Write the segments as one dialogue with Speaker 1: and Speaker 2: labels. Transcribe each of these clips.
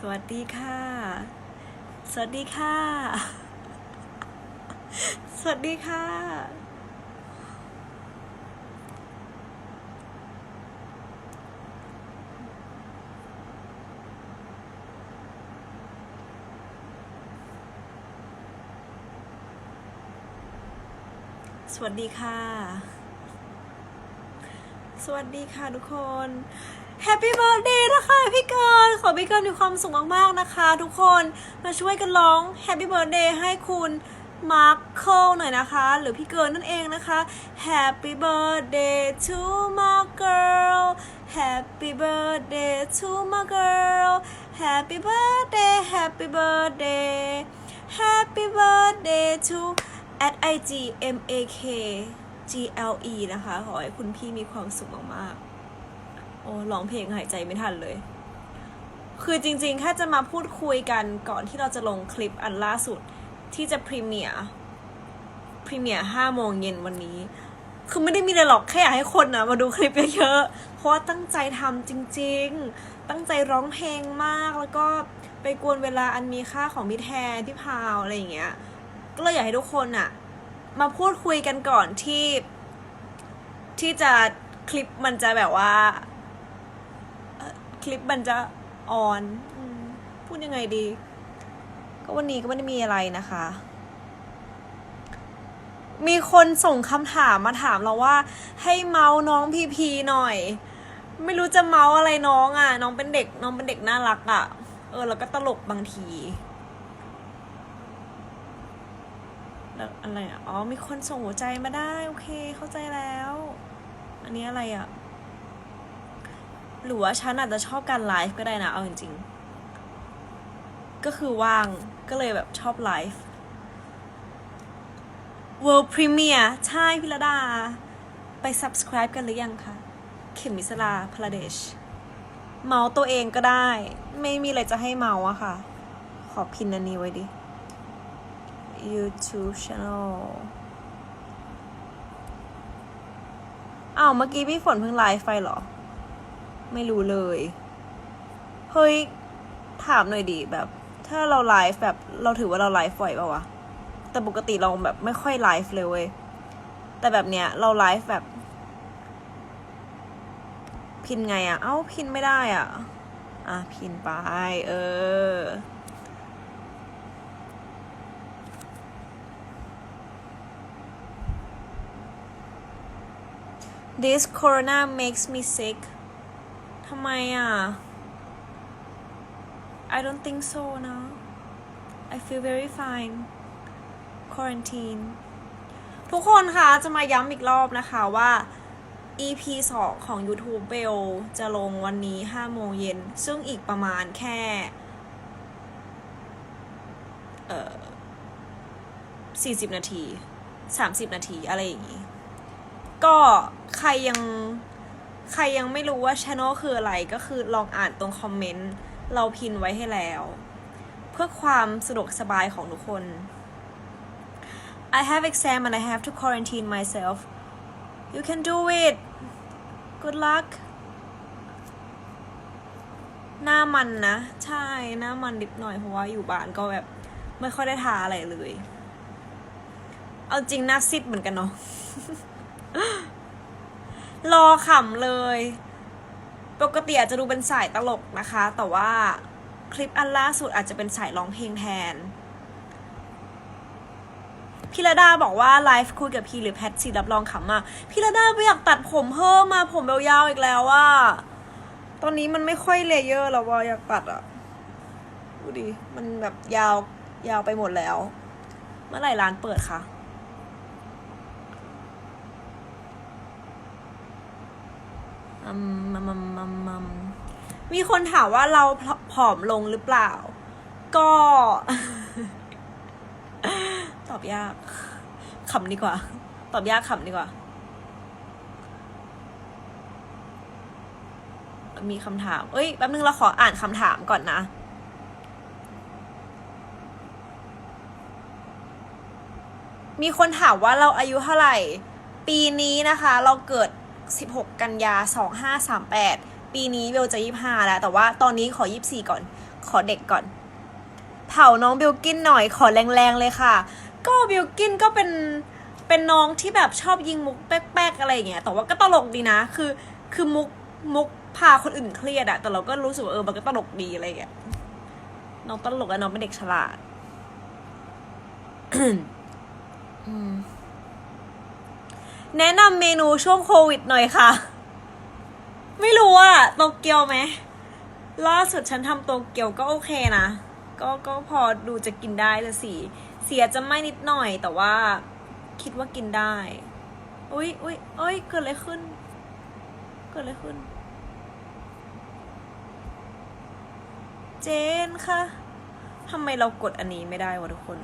Speaker 1: สวัสดีค่ะ สวัสดีค่ะ สวัสดีค่ะ สวัสดีค่ะ สวัสดีค่ะทุกคน แฮปปี้เบิร์ดเดย์นะคะพี่เกิร์ลขอพี่เกิร์ลมีความสุขมากๆนะคะ ทุกคนมาช่วยกันร้องแฮปปี้เบิร์ดเดย์ให้คุณมาร์คเคิลหน่อยนะคะ หรือพี่เกิร์ลนั่นเองนะคะ Happy birthday to my girl Happy birthday to my girl Happy birthday Happy birthday Happy birthday to at IG M A K G L E นะคะ ขอให้คุณพี่มีความสุขมากๆ โอ้ร้องเพลงหายใจไม่ทันเลย คือจริงๆ แค่จะมาพูดคุยกันก่อนที่เราจะลงคลิปอันล่าสุดที่จะพรีเมียร์พรีเมียร์ห้าโมงเย็นวันนี้ คือไม่ได้มีอะไรหรอกแค่อยากให้คนนะมาดูคลิปเยอะๆ เพราะว่าตั้งใจทำจริงๆ ตั้งใจร้องเพลงมากแล้วก็ไปกวนเวลาอันมีค่าของพี่แทนพี่พาวอะไรอย่างเงี้ย ก็เลยอยากให้ทุกคนอะมาพูดคุยกันก่อนที่ ที่จะคลิปมันจะแบบว่า คลิปมันจะออนพูดยังไงดี ก็วันนี้ก็ไม่ได้มีอะไรนะคะ มีคนส่งคำถามมาถามเราว่า ให้เมาส์น้องพีพีหน่อย ไม่รู้จะเมาส์อะไรน้องอะ น้องเป็นเด็ก น้องเป็นเด็กน่ารักอะ เออ แล้วก็ตลกบางทีแล้วอะไรอะ อ๋อ มีคนส่งหัวใจมาได้ โอเค เข้าใจแล้ว อันนี้อะไรอะ หรือว่าฉันอาจจะชอบการไลฟ์ก็ได้นะ เอาจริงๆ ก็คือว่างก็เลยแบบชอบไลฟ์ World Premiere ใช่พิรดา ไป subscribe กันหรือยังคะ เข็มมิสลาพลาเดช เมาส์ตัวเองก็ได้ ไม่มีอะไรจะให้เมาส์อะค่ะ ขอพินอันนี้ไว้ดิ YouTube channel อ้าว เมื่อกี้พี่ฝนเพิ่งไลฟ์ไปเหรอ ไม่รู้เลย เฮ้ย ถามหน่อยดิแบบ ถ้าเราไลฟ์แบบเราถือว่าเราไลฟ์บ่อยเปล่าวะ แต่ปกติเราแบบไม่ค่อยไลฟ์เลยเว้ย แต่แบบเนี้ยเราไลฟ์แบบ พินไงอะเอ้าพินไม่ได้อะอะพินไป เออ This corona makes me sick ทำไมอะ I don't think so นะ I feel very fine quarantine ทุกคนคะจะมาย้ำอีกรอบนะคะว่า EP 2 ของ YouTube Bell จะลงวันนี้ 5 โมงเย็น ซึ่งอีกประมาณแค่ เอ่อ 40 นาที 30 นาที อะไรอย่างนี้ ก็ใครยัง ใครยังไม่รู้ว่าช anel คืออะไรก็คือลองอ่านตรงคอมเมนต์เราพินไว้ให้แล้ว เพื่อความสะดวกสบายของทุกคน I have exam and I have to quarantine myself you can do it good luck หน้ามันนะ ใช่หน้ามันดิบหน่อยเพราะว่าอยู่บ้านก็แบบ ไม่ค่อยได้ทาอะไรเลย เอาจริงหน้าซิดเหมือนกันเนาะ รอขำเลย ปกติอาจจะดูเป็นสายตลกนะคะ แต่ว่าคลิปอันล่าสุดอาจจะเป็นสายร้องเพลงแทนพี่ระดาบอกว่าไลฟ์คุยกับพีหรือแพทซีรับรองขำมากพี่ระดาไม่อยากตัดผมเพิ่มมาผมยาวๆอีกแล้วว่า ตอนนี้มันไม่ค่อยเลเยอร์แล้วว่าอยากตัดอะดูดิมันแบบยาวยาวไปหมดแล้ว เมื่อไหร่ร้านเปิดคะ อืมมัมมัมมัมมัมมีคนถามว่าเราผอมลงหรือเปล่า ก็ ตอบยากขำดีกว่า ตอบยากขำดีกว่า มีคำถาม เอ้ย แป๊บนึงเราขออ่านคำถามก่อนนะมีคนถามว่าเราอายุเท่าไหร่ ปีนี้นะคะ เราเกิด 16 กันยา 2538 ปีนี้เบลจะ25 แล้ว แต่ว่าตอนนี้ขอ 24 ก่อน ขอเด็กก่อน เผาน้องบิลกินหน่อยขอแรงๆเลยค่ะ ก็บิลกินก็เป็นเป็นน้องที่แบบชอบยิงมุกแป๊กๆอะไรอย่างเงี้ยแต่ว่าก็ตลกดีนะ คือคือมุกมุกพาคนอื่นเครียดอะแต่เราก็รู้สึกว่าเออมันก็ตลกดีอะไรอย่างเงี้ยน้องตลกและน้องเป็นเด็กฉลาด อืม แนะนำเมนูช่วงโควิดหน่อยค่ะ ไม่รู้อะโตเกียวไหมล่าสุดฉันทำโตเกียวก็โอเคนะ ก็ก็พอดูจะกินได้แต่สีเสียจะไม่นิดหน่อย แต่ว่าคิดว่ากินได้ อุ้ยอุ้ยเอ้ยเกิดอะไรขึ้น เกิดอะไรขึ้น เจนคะทำไมเรากดอันนี้ไม่ได้วะทุกคน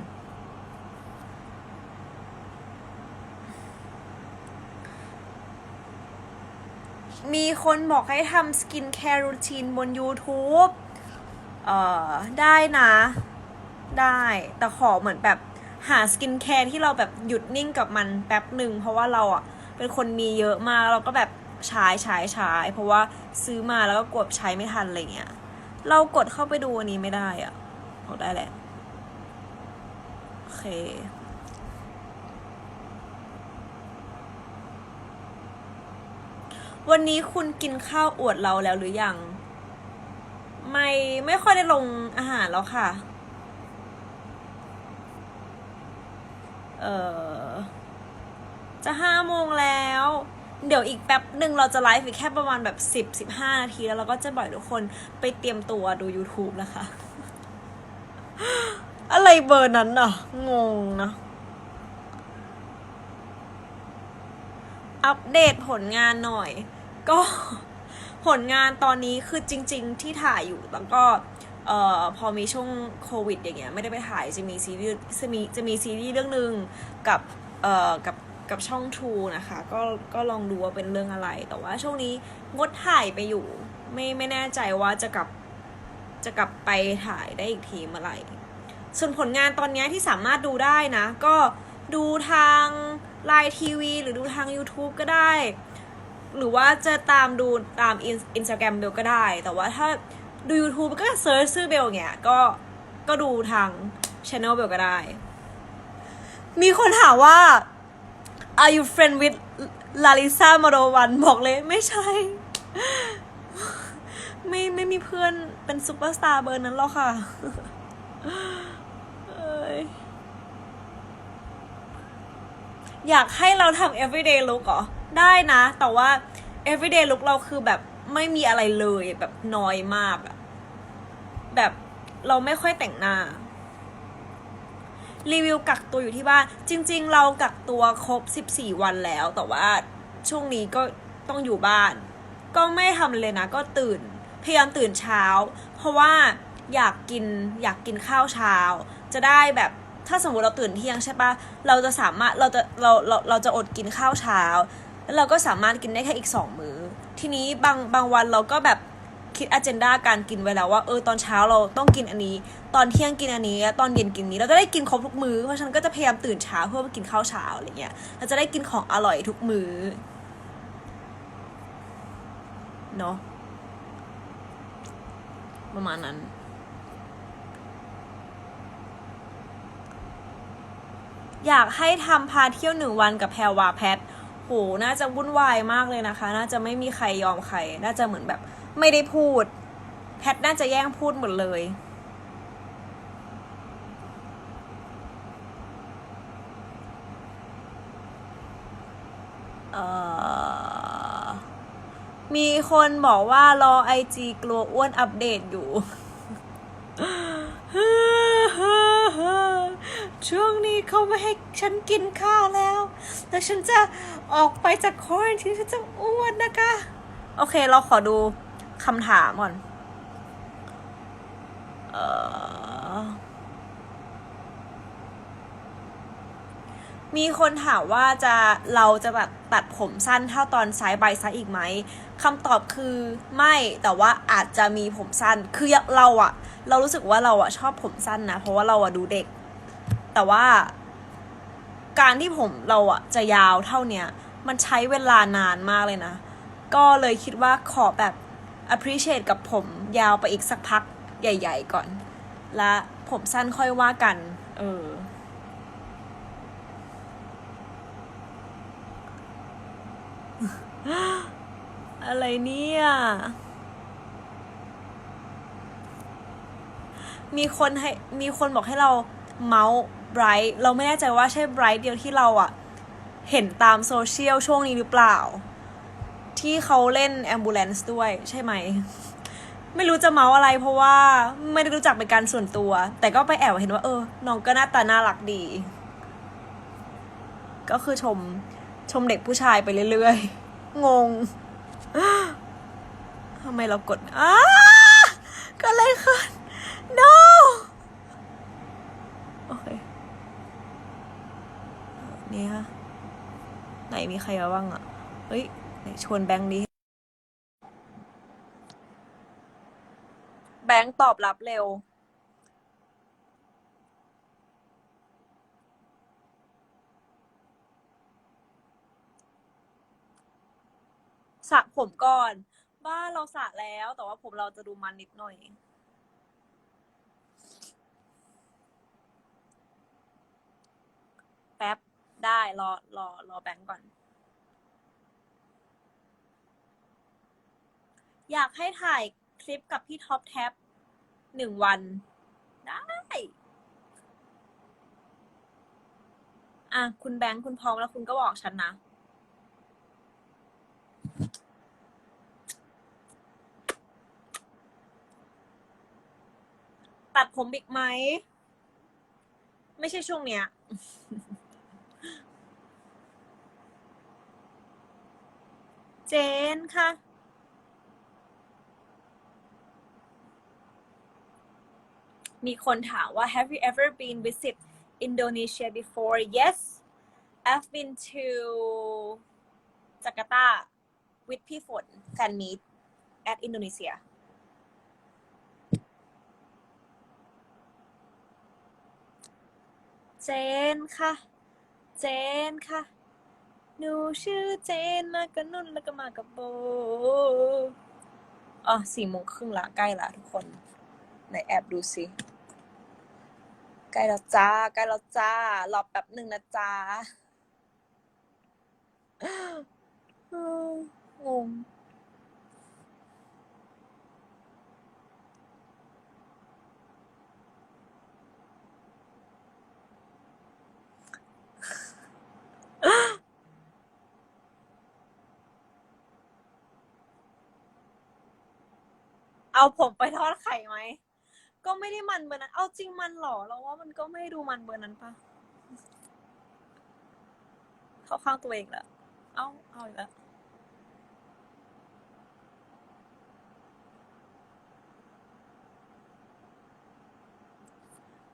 Speaker 1: มีคนบอกให้ทำสกินแคร์รูทีนบน YouTube เอ่อ ได้นะ ได้ แต่ขอเหมือนแบบหาสกินแคร์ที่เราแบบหยุดนิ่งกับมันแป๊บหนึ่ง เพราะว่าเราอะ เป็นคนมีเยอะมากเราก็แบบใช้ใช้ใช้เพราะว่าซื้อมาแล้วก็กดใช้ไม่ทันอะไรเงี้ย เรากดเข้าไปดูอันนี้ไม่ได้อะเอาได้แหละโอเค วันนี้คุณกินข้าวอวดเราแล้วหรือยัง ไม่ไม่ค่อยได้ลงอาหารแล้วค่ะ เออจะห้าโมงแล้ว เดี๋ยวอีกแป๊บหนึ่งเราจะไลฟ์อีกแค่ประมาณแบบสิบสิบห้านาทีแล้วเราก็จะบ่อยทุกคนไปเตรียมตัวดู YouTube นะคะ อะไรเบอร์นั้นอะงงนะ อัปเดตผลงานหน่อย ก็ผลงานตอนนี้คือจริง ๆ ที่ถ่ายอยู่แล้วก็เอ่อพอมีช่วงโควิด อย่างเงี้ยไม่ได้ไปถ่ายจะมีซีรีส์จะมีจะมีซีรีส์เรื่องหนึ่งกับเอ่อกับกับช่อง True นะคะก็ก็ลองดูว่าเป็นเรื่องอะไร แต่ว่าช่วงนี้งดถ่ายไปอยู่ ไม่ไม่แน่ใจว่าจะกลับจะกลับไปถ่ายได้อีกทีเมื่อไหร่ส่วนผลงานตอนนี้ที่สามารถดูได้นะ ก็ดูทาง ไลน์ทีวี หรือดูทาง YouTube ก็ได้ หรือว่าจะตามดูตามอินสตาแกรมเบลก็ได้ แต่ว่าถ้าดู YouTube ก็เซิร์ชชื่อเบลเงี้ยก็ก็ดูทางช anel เบลก็ได้ มีคนถามว่า are you friend with Larissa m o d o w a n บอกเลยไม่ใช่ ไม่ไม่มีเพื่อนเป็นซูเปอร์สตาร์เบอร์นั้นหรอกค่ะ เอยากให้เราทำ everyday look เหรอ ได้นะ แต่ว่า everyday look เราคือแบบไม่มีอะไรเลยแบบน้อยมากแบบเราไม่ค่อยแต่งหน้า รีวิวกักตัวอยู่ที่บ้าน จริง ๆ เรากักตัวครบ 14 วันแล้ว แต่ว่าช่วงนี้ก็ต้องอยู่บ้าน ก็ไม่ทำเลยนะ ก็ตื่น พยายามตื่นเช้า เพราะว่าอยากกินอยากกินข้าวเช้า จะได้แบบ ถ้าสมมติเราตื่นเที่ยงใช่ปะเราจะสามารถเราจะเราเราเราจะอดกินข้าวเช้า แล้วเราก็สามารถกินได้แค่อีกสองมื้อ ทีนี้บางบางวันเราก็แบบคิดอ g e n d a การกินไว้แล้วว่าเออตอนเช้าเราต้องกินอันนี้ ตอนเที่ยงกินอันนี้ ตอนเย็นกินนี้เราจะได้กินครบทุกมื้อเพราะฉันก็จะพยายามตื่นเช้าเพื่อมากินข้าวเช้าอะไรเงี้ยเราจะได้กินของอร่อยทุกมื้อเนาะประมาณนั้น อยากให้ทำพาเที่ยวหนึ่งวันกับแพรวาแพทโหน่าจะวุ่นวายมากเลยนะคะ น่าจะไม่มีใครยอมใคร น่าจะเหมือนแบบ ไม่ได้พูด แพทน่าจะแย่งพูดหมดเลยเอ่อมีคนบอกว่ารอไอจีกลัวอ้วนอัปเดตอยู่ ช่วงนี้ เขาไม่ให้ฉันกินข้าวแล้วแต่ฉันจะออกไปจากคอรนที่ฉันจะอ้วนนะคะ โอเค เราขอดูคำถามก่อนเออมีคนถามว่าจะเราจะแบบตัดผมสั้นเท่าตอนไซส์ใบไซส์อีกไหมคำตอบคือไม่แต่ว่าอาจจะมีผมสั้นคือเราอะเรารู้สึกว่าเราอะชอบผมสั้นนะ เพราะว่าเราอะดูเด็ก แต่ว่า การที่ผมเราอะจะยาวเท่าเนี้ย มันใช้เวลานานมากเลยนะ ก็เลยคิดว่าขอแบบ appreciate กับผมยาวไปอีกสักพักใหญ่ ๆ ก่อน และผมสั้นค่อยว่ากัน เอออะไรเนี่ย มีคนให้ มีคนบอกให้เราเมาส์ ไบรท์เราไม่แน่ใจว่าใช่ไบรท์เดียวที่เราอะเห็นตามโซเชียลช่วงนี้หรือเปล่า ที่เขาเล่น ambulance ด้วยใช่ไหม ไม่รู้จะเมาอะไรเพราะว่าไม่ได้รู้จักเป็นการส่วนตัว แต่ก็ไปแอบเห็นว่า เออ น้องก็หน้าตาน่ารักดี ก็คือชมชมเด็กผู้ชายไปเรื่อยๆ งงทำไมเรากดอ้าก็อะไรขึ้น no โอเค นี่ยไหนมีใครมาบ้างอะเฮ้ยชวนแบงค์ดิแบงค์ตอบรับเร็ว สระผมก่อน บ้านเราสระแล้ว แต่ว่าผมเราจะดูมันนิดหน่อยแป๊บ ได้รอรอรอแบงก์ก่อน อยากให้ถ่ายคลิปกับพี่ท็อปแท็บหนึ่งวัน ได้ อะ คุณแบงค์คุณพร้อมแล้วคุณก็บอกฉันนะ ตัดผมอีกไหม ไม่ใช่ช่วงเนี้ย เจนค่ะ มีคนถามว่า have you ever been visit Indonesia before yes I've been to Jakarta with พี่ฝน fan meet at Indonesia เจนค่ะ เจนค่ะ หนูชื่อเจนมาก็นุ่นแล้วก็มากับโบอ๋อสี่โมงครึ่งละใกล้ละทุกคนไหนแอบดูสิใกล้แล้วจ้าใกล้แล้วจ้ารอแป๊บหนึ่งนะจ้างง เอาผมไปทอดไข่ไหม ก็ไม่ได้มันเบอร์นั้น เอาจริงมันเหรอเราว่ามันก็ไม่ดูมันเบอร์นั้นปะเข้าข้างตัวเองแหละเอาเอาอีกแล้ว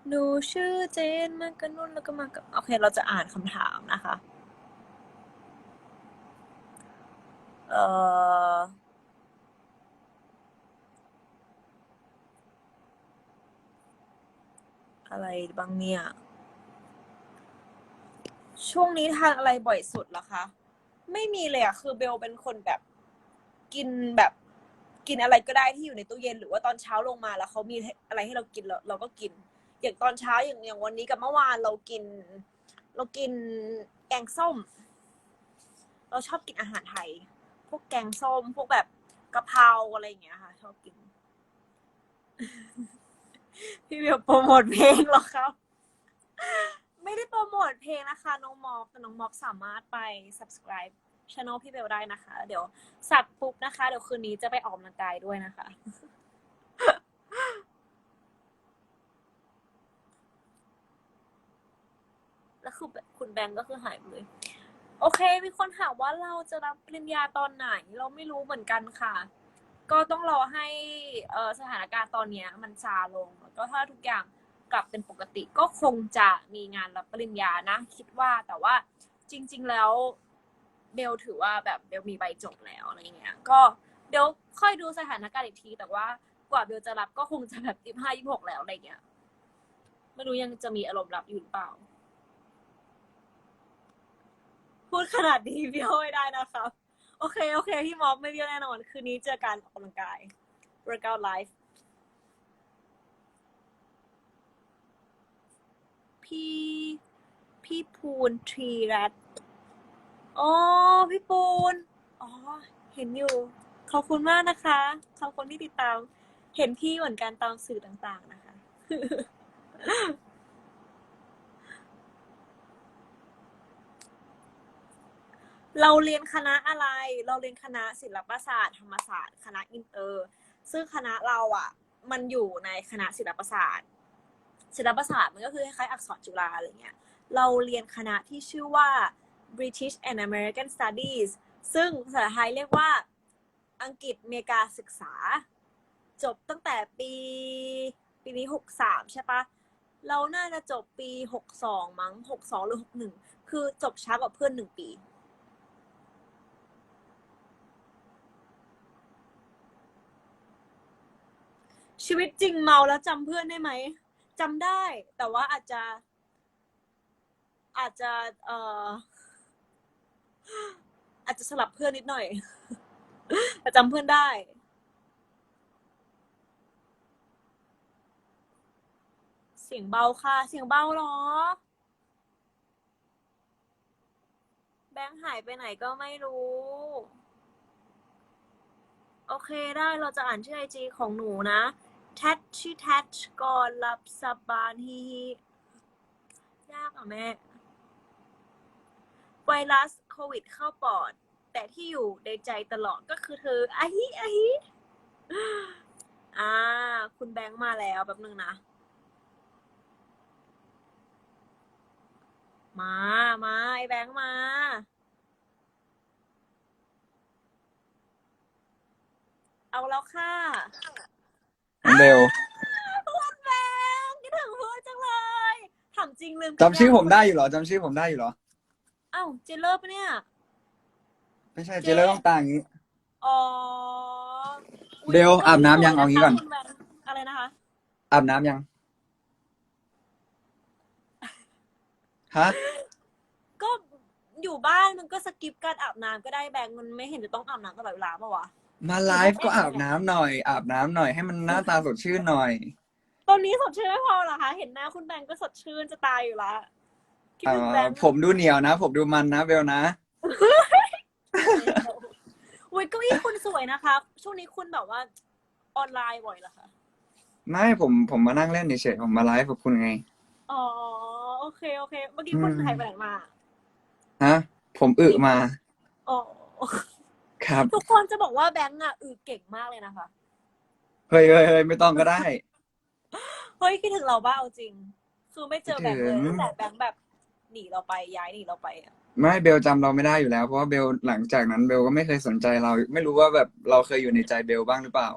Speaker 1: หนูชื่อเจนมากับนุ่นแล้วก็มากับโอเค เราจะอ่านคำถามนะคะ เอ่อ อะไรบ้างเนี่ย ช่วงนี้ทานอะไรบ่อยสุดเหรอคะ ไม่มีเลยอะคือเบลเป็นคนแบบกินแบบกินอะไรก็ได้ที่อยู่ในตู้เย็น หรือว่าตอนเช้าลงมาแล้วเขามีอะไรให้เรากินเราเราก็กิน อย่างตอนเช้าอย่างอย่างวันนี้กับเมื่อวานเรากิน เรากินแกงส้ม เราชอบกินอาหารไทย พวกแกงส้ม พวกแบบกะเพราอะไรอย่างเงี้ยค่ะ ชอบกิน พี่เบลโปรโมทเพลงเหรอครับ ไม่ได้โปรโมทเพลงนะคะ น้องมอบแต่น้องมอบสามารถไป subscribe channel พี่เบลได้นะคะ เดี๋ยวสับปุ๊บนะคะ เดี๋ยวคืนนี้จะไปออกกำลังกายด้วยนะคะ แล้วคือคุณแบงก์ก็คือหายไปเลย โอเค มีคนถามว่าเราจะรับปริญญาตอนไหน เราไม่รู้เหมือนกันค่ะ ก็ต้องรอให้สถานการณ์ตอนนี้มันซาลง แล้วก็ถ้าทุกอย่างกลับเป็นปกติก็คงจะมีงานรับปริญญานะ คิดว่าแต่ว่าจริง ๆ แล้วเบลถือว่าแบบเบลมีใบจบแล้วอะไรเงี้ย ก็เดี๋ยวค่อยดูสถานการณ์อีกที แต่ว่ากว่าเบลจะรับก็คงจะแบบยี่ห้ายี่หกแล้วอะไรเงี้ยไม่รู้ยังจะมีอารมณ์รับอยู่หรือเปล่า พูดขนาดนี้เบี้ยวไม่ได้นะครับ โอเค โอเค พี่ม็อบไม่เบี้ยวแน่นอน คืนนี้เจอกันออกกำลังกาย workout life พี่พี่พูนทรีรัตอ๋อพี่ปูน อ๋อ เห็นอยู่ ขอบคุณมากนะคะ ขอบคุณที่ติดตาม เห็นพี่เหมือนกันตามสื่อต่างๆนะคะ เราเรียนคณะอะไร เราเรียนคณะศิลปศาสตร์ ธรรมศาสตร์ คณะอินเตอร์ ซึ่งคณะเราอะ มันอยู่ในคณะศิลปศาสตร์ ศิลปศาสตร์มันก็คือคล้ายๆอักษรจุฬาอะไรเงี้ยเราเรียนคณะที่ชื่อว่า British and American Studies ซึ่งภาษาไทยเรียกว่าอังกฤษอเมริกาศึกษา จบตั้งแต่ปีปีนี้หกสามใช่ปะเราน่าจะจบปีหกสองมั้งหกสองหรือหกหนึ่งคือจบช้ากว่าเพื่อนหนึ่งปี ชีวิตจริงเมาแล้วจำเพื่อนได้ไหม จำได้ แต่ว่าอาจจะ อาจจะเอ่ออาจจะสลับเพื่อนนิดหน่อยแต่จำเพื่อนได้เสียงเบาค่ะ เสียงเบาเหรอ แบงค์หายไปไหนก็ไม่รู้ โอเคได้เราจะอ่านชื่อไอจีของหนูนะ แทชชื่อแทชก่อนหลับสบานฮีฮียากอะแม่ ไวรัสโควิดเข้าปอด แต่ที่อยู่ในใจตลอดก็คือเธออาฮิอาฮิอ่า คุณแบงค์มาแล้วแป๊บนึงนะ มา มาไอแบงค์มาเอาแล้วค่ะ
Speaker 2: เบล
Speaker 1: คุณแบงค์คิดถึงเพื่อนจังเลยถามจริงลืม
Speaker 2: จำชื่อผมได้อยู่เหรอจำชื่อผมได้อยู่เหรอ
Speaker 1: เอ้าเจเลอร์ปะเนี่ย
Speaker 2: ไม่ใช่
Speaker 1: เจ๊
Speaker 2: เจ เลอร์ต้องตาอย่างนี้
Speaker 1: อ๋อ
Speaker 2: เบลอาบน้ำยังเอางี้ก่อน
Speaker 1: คุณแบงค์อะไรนะคะ
Speaker 2: อาบน้ำยัง ฮะ
Speaker 1: ก็อยู่บ้านมันก็สกิปการอาบน้ำก็ได้แบงค์มันไม่เห็นจะต้องอาบน้ำตลอดเวลาปะวะ
Speaker 2: มาไลฟ์ก็อาบน้ำหน่อย อาบน้ำหน่อยให้มันหน้าตาสดชื่นหน่อย
Speaker 1: ตอนนี้สดชื่นไม่พอเหรอคะ เห็นหน้าคุณแบงค์ก็สดชื่นจะตายอยู่ละคิด
Speaker 2: เอ่
Speaker 1: ถึง
Speaker 2: อ
Speaker 1: แบงค์
Speaker 2: ผมดูเหนียวนะ ผมดูมันนะเบลนะ
Speaker 1: อุ้ยเก้าอี้คุณสวยนะคะช่วงนี้คุณแบบว่าออนไลน์บ่อยเหรอคะ
Speaker 2: ไม่ผมผมมานั่งเล่นเฉยๆผมมาไลฟ์กับคุณไง
Speaker 1: อ๋อ โอเค โอเค เมื่อกี้คุณ
Speaker 2: อืม
Speaker 1: หายไปไหนมา
Speaker 2: ฮะ ผมอึมา
Speaker 1: อ๋อ
Speaker 2: ครับ
Speaker 1: ทุกคนจะบอกว่าแบงค์อะอือเก่งมากเลยนะคะ
Speaker 2: เฮ้ยเฮ้ยเฮ้ยไม่ต้องก็ได้
Speaker 1: เฮ้ยคิดถึงเราบ้าเอาจริง คือไม่เจอแบงค์เลย
Speaker 2: คิดถึง
Speaker 1: ตั้งแต่แบงค์แบบหนีเราไปย้ายหนีเราไปอะ
Speaker 2: ไม่เบลจำเราไม่ได้อยู่แล้ว เพราะว่าเบลหลังจากนั้นเบลก็ไม่เคยสนใจเรา ไม่รู้ว่าแบบเราเคยอยู่ในใจเบลบ้างหรือเปล่า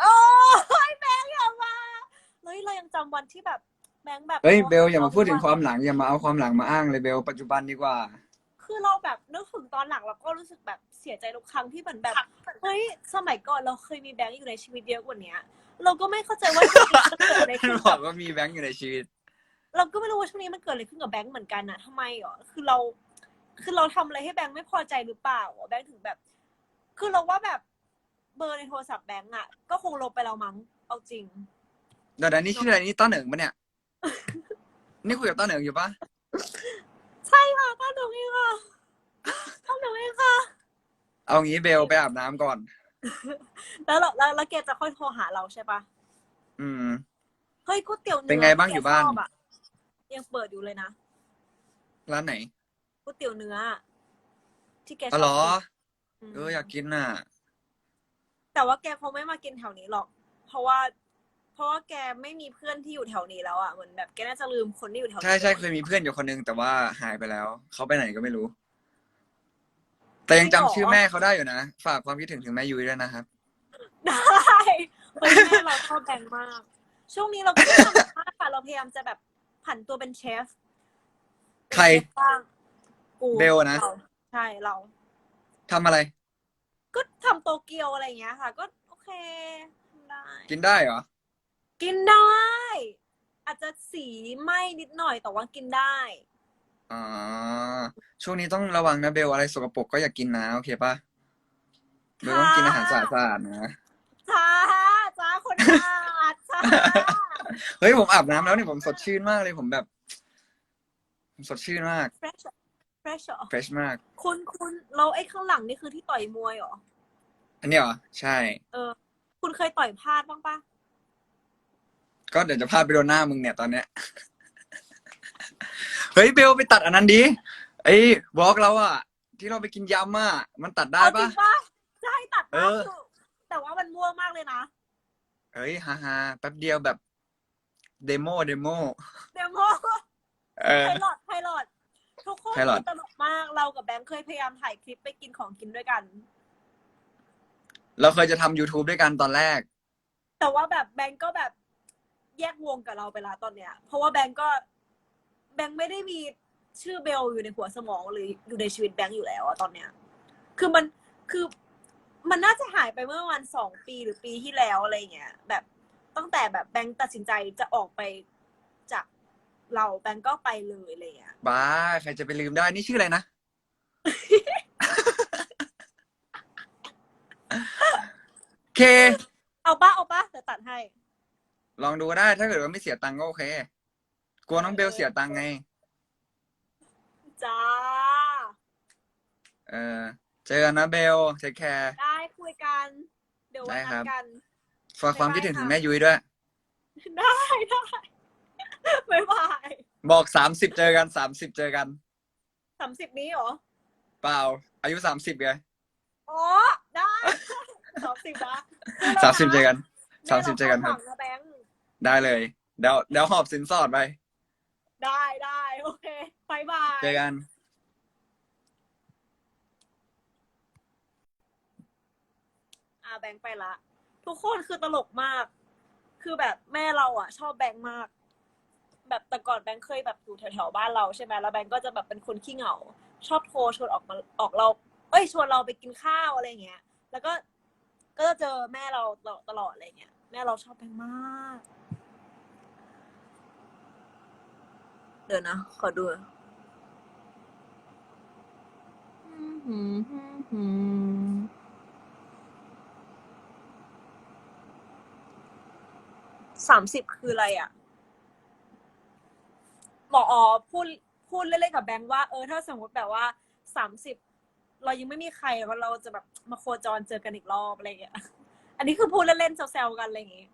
Speaker 1: โอ้ยแบงค์อย่ามาเฮ้ยเรายังจำวันที่แบบแบงค์แบบ
Speaker 2: เฮ้ยเบลอย่ามาพูดถึงความหลังอย่ามาเอาความหลังมาอ้างเลยเบลปัจจุบันดีกว่า
Speaker 1: คือเราแบบนึกถึงตอนหลังเราก็รู้สึกแบบเสียใจทุกครั้งที่เหมือนแบบเฮ้ยสมัยก่อนเราเคยมีแบงค์อยู่ในชีวิตเยอะกว่าเนี้ย เราก็ไม่เข้าใจว่าช่วงนี้มันเกิดอะไรขึ้น
Speaker 2: บ
Speaker 1: กั
Speaker 2: อบกว่ามีแบงค์อยู่ในชีวิต
Speaker 1: เราก็ไม่รู้ว่าช่วงนี้มันเกิดอะไรขึ้นกับแบงค์เหมือนกันนะทำไมหรอคือเรา คือเราทำอะไรให้แบงค์ไม่พอใจหรือเปล่าแบงค์ถึงแบบ คือเราว่าแบบเบอร์ในโทรศัพท์แบงค์อะก็คงลบไปแล้วมั้งเอาจริง
Speaker 2: เดี๋ยวนะนี่ชื่ออะไรนี่ต้าเหนิงปะเนี่ย นี่คุยกับต้าเหนิงอยู่ปะ
Speaker 1: ใช่ค่ะป้าหนูเองค่ะป้าหนูเองค่ะ
Speaker 2: เอางี้เบลไปอาบน้ำก่อน
Speaker 1: แล้วเราแล้วแล้วแกจะค่อยโทรหาเราใช่ปะ
Speaker 2: อืม
Speaker 1: เฮ้ยก๋วยเตี๋ยวเนื้อ
Speaker 2: เป็นไงบ้างอยู่บ้าน
Speaker 1: ที่แกชอะยังเปิดอยู่เลยนะ
Speaker 2: ร้านไหน
Speaker 1: ก๋วยเตี๋ยวเนื้อ ที่แกช
Speaker 2: อ๋
Speaker 1: อ
Speaker 2: อบเหรอ
Speaker 1: กิน
Speaker 2: เอออยากกินน่ะ
Speaker 1: แต่ว่าแกคงไม่มากินแถวนี้หรอก เพราะว่า เพราะว่าแกไม่มีเพื่อนที่อยู่แถวนี้แล้วอะเหมือนแบบแกน่าจะลืมคนที่อยู่แถวนี้
Speaker 2: ใช่ใช่เคยมีเพื่อนอยู่คนนึงแต่ว่าหายไปแล้ว เขาไปไหนก็ไม่รู้ แต่ยังจำชื่อแม่เขาได้อยู่นะ ฝากความคิดถึงถึงแม่ยุ้ยด้วยนะครับ
Speaker 1: ได้เฮ้ยแม่เราชอบแบงค์มาก ช่วงนี้เราก็ไม่ทำมากค่ะเราพยายามจะแบบผันตัวเป็นเชฟ
Speaker 2: ใคร
Speaker 1: เป็นเชฟบ้างกู
Speaker 2: เบลนะ
Speaker 1: ราใช่เรา
Speaker 2: ทำอะไร
Speaker 1: ก็ทำโตเกียวอะไรอย่างเงี้ยค่ะ ก็โอเคทำได้
Speaker 2: กินได้เหรอ
Speaker 1: กินได้ อาจจะสีไหม้นิดหน่อยแต่ว่ากินได้
Speaker 2: อ๋อ ช่วงนี้ต้องระวังนะเบลอะไรสกปรกก็อย่ากินนะ โอเคปะเบลต้องกินอาหารสะอาดๆนะ
Speaker 1: จ้าจ้าคนอาดจ้า
Speaker 2: เฮ้ย ผมอาบน้ำแล้วเนี่ยผมสดชื่นมากเลยผมแบบสดชื่นมาก
Speaker 1: fresh fresh เหรอ
Speaker 2: เฟรชมาก
Speaker 1: คุณคุณเราไอ้ข้างหลังนี่คือที่ต่อยมวยเหรอ
Speaker 2: อันนี้เหรอ ใช่
Speaker 1: เออ คุณเคยต่อยพลาดบ้างปะ
Speaker 2: ก็เดี๋ยวจะพาไปโดนหน้ามึงเนี่ยตอนเนี้ย เฮ้ยเบลไปตัดอันนั้นดิไอ้วอล์กเราอะที่เราไปกินยำอะมันตัดได้
Speaker 1: เอาจริ
Speaker 2: ปะ
Speaker 1: งปะใช่ตัด
Speaker 2: เอ
Speaker 1: ปะ
Speaker 2: อ
Speaker 1: คือแต่ว่ามันม่วงมากเลยนะ
Speaker 2: เฮ้ยฮ่าฮ่าแป๊บเดียวแบบเดโมเดโม
Speaker 1: เดโม
Speaker 2: เออ
Speaker 1: ไพลอตไพลอตทุกคน
Speaker 2: Pilot
Speaker 1: ตลกมากเรากับแบงค์เคยพยายามถ่ายคลิปไปกินของกินด้วยกัน
Speaker 2: เราเคยจะทำ YouTube ด้วยกันตอนแรก
Speaker 1: แต่ว่าแบบแบงก์ก็แบบ แยกวงกับเราไปละตอนเนี้ย เพราะว่าแบงก์ก็แบงก์ไม่ได้มีชื่อเบลอยู่ในหัวสมองหรืออยู่ในชีวิตแบงก์อยู่แล้วอะตอนเนี้ย คือมันคือมันน่าจะหายไปเมื่อวันสองปีหรือปีที่แล้วอะไรเงี้ยแบบตั้งแต่แบบแบงก์ตัดสินใจจะออกไปจากเราแบงก์ก็ไปเลยอะไรเงี้ย
Speaker 2: บ้าใครจะไปลืมได้นี่ชื่ออะไรนะ เค
Speaker 1: เอาปะเอาปะแต่ตัดให้
Speaker 2: ลองดูก็ได้ ถ้าเกิดว่าไม่เสียตังค์ก็โอเค กลัวน้องเบลเสียตังค์ไง
Speaker 1: จ้า
Speaker 2: เออ เจอกันนะเบลเทคแคร์
Speaker 1: ได้คุยกัน เดี๋ยววัน
Speaker 2: ได้ครั
Speaker 1: นั
Speaker 2: บ
Speaker 1: ดกัน
Speaker 2: ฝากความคิดถึง
Speaker 1: บ๊ายบาย
Speaker 2: ถึง
Speaker 1: ค่ะ
Speaker 2: แม่ยุ้ยด้วย
Speaker 1: ได้ได้บ๊ายบาย
Speaker 2: บอกสามสิบเจอกันสามสิบเจอกัน
Speaker 1: สามสิบนี้เหรอ
Speaker 2: เปล่า อายุสามสิบไง
Speaker 1: อ๋อ ได้สามสิบนะ
Speaker 2: สามสิบเจอกันสามสิบเจอกันครับ
Speaker 1: ไม่ราคาดหวังนะแบงค์
Speaker 2: ได้เลย เดี๋ยวเดี๋ยวหอบสินสอดไป
Speaker 1: ได้ได้โอเคบายบาย
Speaker 2: เจอกัน
Speaker 1: อ่าแบงค์ไปละ ทุกคนคือตลกมาก คือแบบแม่เราอะ ชอบแบงค์มาก แบบแต่ก่อนแบงค์เคยแบบอยู่แถวๆบ้านเราใช่ไหมแล้วแบงค์ก็จะแบบเป็นคนขี้เหงา ชอบโทรชวนออกมาออกเรา เอ้ยชวนเราไปกินข้าวอะไรเงี้ย แล้วก็ก็จะเจอแม่เราตลอดอะไรเงี้ย แม่เราชอบแบงค์มาก เดี๋ยวนะ ขอดูสามสิบคืออะไรอะ หมอออพูดพูดเล่นๆกับแบงค์ว่า เออ ถ้าสมมติแบบว่าสามสิบเรายังไม่มีใครแล้วเราจะแบบมาโคจรเจอกันอีกรอบอะไรอย่างเงี้ย อันนี้คือพูดเล่นๆแซวๆกันอะไรอย่างเงี้ย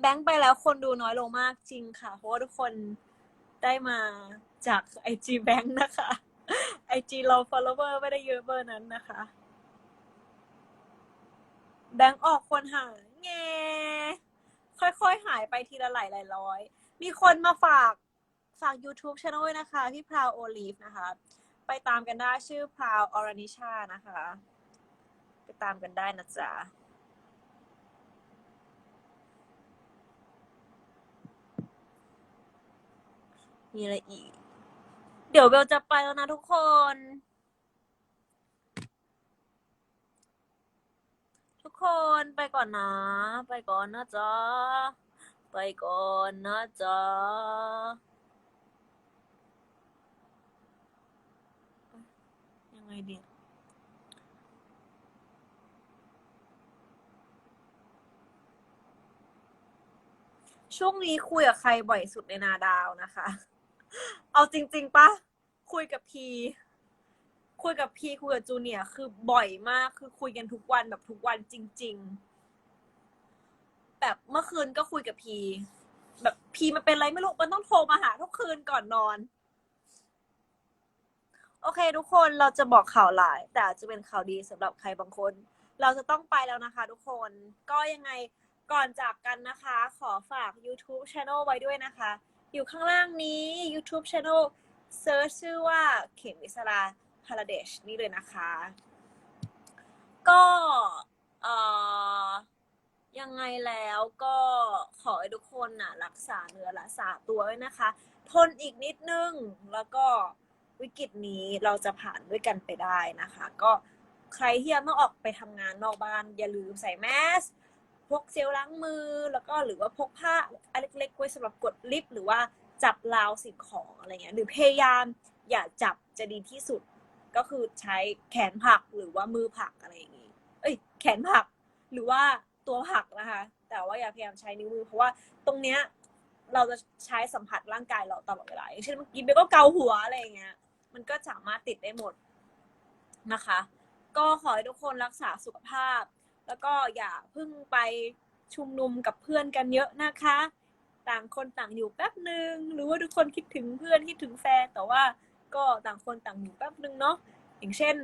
Speaker 1: แบงค์ไปแล้วคนดูน้อยลงมากจริงค่ะ เพราะว่าทุกคนได้มาจากไอจีแบงค์นะคะไอจีเรา follower ไม่ได้เยอะเบอร์นั้นนะคะ แบงค์ออกคนหายแงค่อยๆ หายไปทีละหลายหลายร้อย มีคนมาฝากฝาก YouTube channel ด้วยนะคะ พี่พราวโอลีฟนะคะ ไปตามกันได้ชื่อพราวอรนิชานะคะ ไปตามกันได้นะจ๊ะ มีอะไรอีก เดี๋ยวเบลจะไปแล้วนะทุกคน ทุกคนไปก่อนนะ ไปก่อนนะจ๊ะ ไปก่อนนะจ๊ะยังไงดีช่วงนี้คุยกับใครบ่อยสุดในนาดาวนะคะ เอาจริง ๆปะคุยกับพีคุยกับพีคุยกับจูเนียคือบ่อยมากคือคุยกันทุกวันแบบทุกวันจริง ๆ แบบเมื่อคืนก็คุยกับพีแบบพีมันเป็นอะไรไม่รู้มันต้องโทรมาหาทุกคืนก่อนนอน โอเค ทุกคนเราจะบอกข่าวหลาย แต่อาจจะเป็นข่าวดีสำหรับใครบางคน เราจะต้องไปแล้วนะคะ ทุกคนก็ยังไงก่อนจากกันนะคะ ขอฝาก YouTube Channel ไว้ด้วยนะคะ อยู่ข้างล่างนี้ YouTube Channel เซิร์ชชื่อว่าเข็มวิศราพาราเดชนี่เลยนะคะ ก็เอ่อยังไงแล้วก็ขอให้ทุกคนน่ะรักษาเนื้อรักษาตัวไว้นะคะ ทนอีกนิดนึง แล้วก็วิกฤตนี้เราจะผ่านด้วยกันไปได้นะคะ ก็ใครที่ยังต้องออกไปทำงานนอกบ้าน อย่าลืมใส่แมส พกเจลล้างมือ แล้วก็หรือว่าพกผ้าอันเล็กๆไว้สำหรับกดลิฟต์หรือว่าจับราวสิ่งของอะไรเงี้ยหรือพยายามอย่าจับจะดีที่สุด ก็คือใช้แขนผักหรือว่ามือผักอะไรอย่างงี้เอ้ย แขนผักหรือว่าตัวผักนะคะ แต่ว่าอย่าพยายามใช้นิ้วมือเพราะว่าตรงเนี้ยเราจะใช้สัมผัสร่างกายเราตลอดเวลาอย่างเช่นเมื่อกี้เบลก็เกาหัวอะไรอย่างเงี้ย มันก็สามารถติดได้หมดนะคะ ก็ขอให้ทุกคนรักษาสุขภาพ แล้วก็อย่าเพิ่งไปชุมนุมกับเพื่อนกันเยอะนะคะ ต่างคนต่างอยู่แป๊บหนึ่งหรือว่าทุกคนคิดถึงเพื่อนคิดถึงแฟนแต่ว่าก็ต่างคนต่างอยู่แป๊บหนึ่งเนาะอย่างเช่น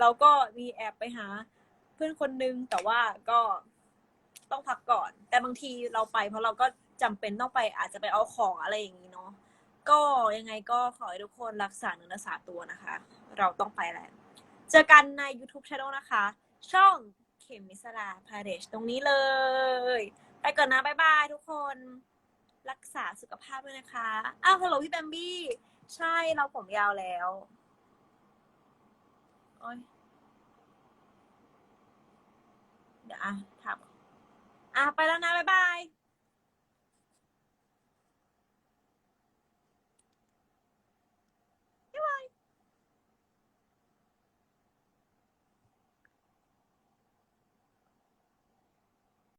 Speaker 1: เราก็มีแอบไปหาเพื่อนคนนึงแต่ว่าก็ต้องพักก่อน แต่บางทีเราไป เพราะเราก็จำเป็นต้องไปอาจจะไปเอาของอะไรอย่างนี้เนาะก็ยังไงก็ขอให้ทุกคนรักษาเนื้อรักษาตัวนะคะ เราต้องไปแล้ว เจอกันใน YouTube Channel นะคะ ช่อง ข็มมิสราพาเดชตรงนี้เลย ไปก่อนนะ บ๊ายบายทุกคน รักษาสุขภาพด้วยนะคะ อ้าวฮัลโหลพี่แบมบี้ ใช่เราผมยาวแล้ว โอ้ยเดี๋ยวอะถามอะ ไปแล้วนะ บ๊ายบาย